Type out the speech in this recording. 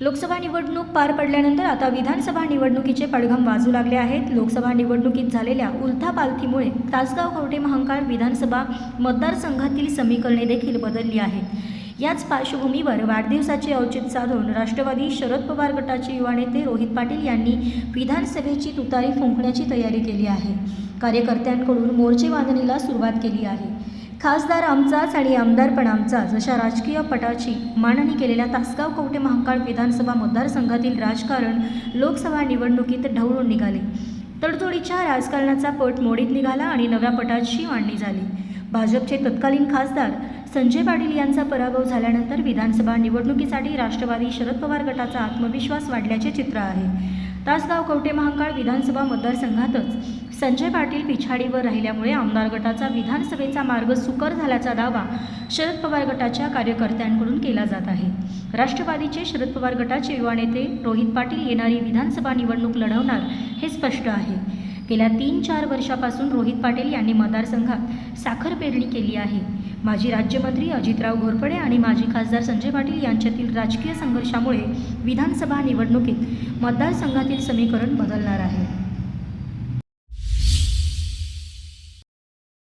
लोकसभा निवडणूक पार पडल्यानंतर आता विधानसभा निवडणुकीचे पडघम वाजू लागले आहेत. लोकसभा निवडणुकीत झालेल्या उलथापालथीमुळे तासगाव कवठे महांकाळ विधानसभा मतदारसंघातील समीकरणे देखील बदलली आहेत. याच पार्श्वभूमीवर वाढदिवसाचे औचित्य साधून राष्ट्रवादी शरद पवार गटाचे युवा नेते रोहित पाटील यांनी विधानसभेची तुतारी फुंकण्याची तयारी केली आहे. कार्यकर्त्यांकडून मोर्चे बांधणीला सुरुवात केली आहे. खासदार आमचाच आणि आमदार पण आमचाच अशा राजकीय पटाची मांडणी केलेल्या तासगाव कवटे महाकाळ विधानसभा मतदारसंघातील राजकारण लोकसभा निवडणुकीत ढवळून निघाले. तडजोडीच्या राजकारणाचा पट मोडीत निघाला आणि नव्या पटाची मांडणी झाली. भाजपचे तत्कालीन खासदार संजय पाटील यांचा पराभव झाल्यानंतर विधानसभा निवडणुकीसाठी राष्ट्रवादी शरद पवार गटाचा आत्मविश्वास वाढल्याचे चित्र आहे. तासगाव कवटे महाकाळ विधानसभा मतदारसंघातच संजय पाटील पिछाडीवर राहिल्यामुळे आमदार गटाचा विधानसभेचा मार्ग सुकर झाल्याचा दावा शरद पवार गटाच्या कार्यकर्त्यांकडून केला जात आहे. राष्ट्रवादीचे शरद पवार गटाचे युवा नेते रोहित पाटील येणारी विधानसभा निवडणूक लढवणार हे स्पष्ट आहे. गेल्या तीन चार वर्षापासून रोहित पाटील यांनी मतदारसंघात साखर पेरणी केली आहे. माजी राज्यमंत्री अजितराव घोरपडे आणि माजी खासदार संजय पाटील यांच्यातील राजकीय संघर्षामुळे विधानसभा निवडणुकीत मतदारसंघातील समीकरण बदलणार आहे.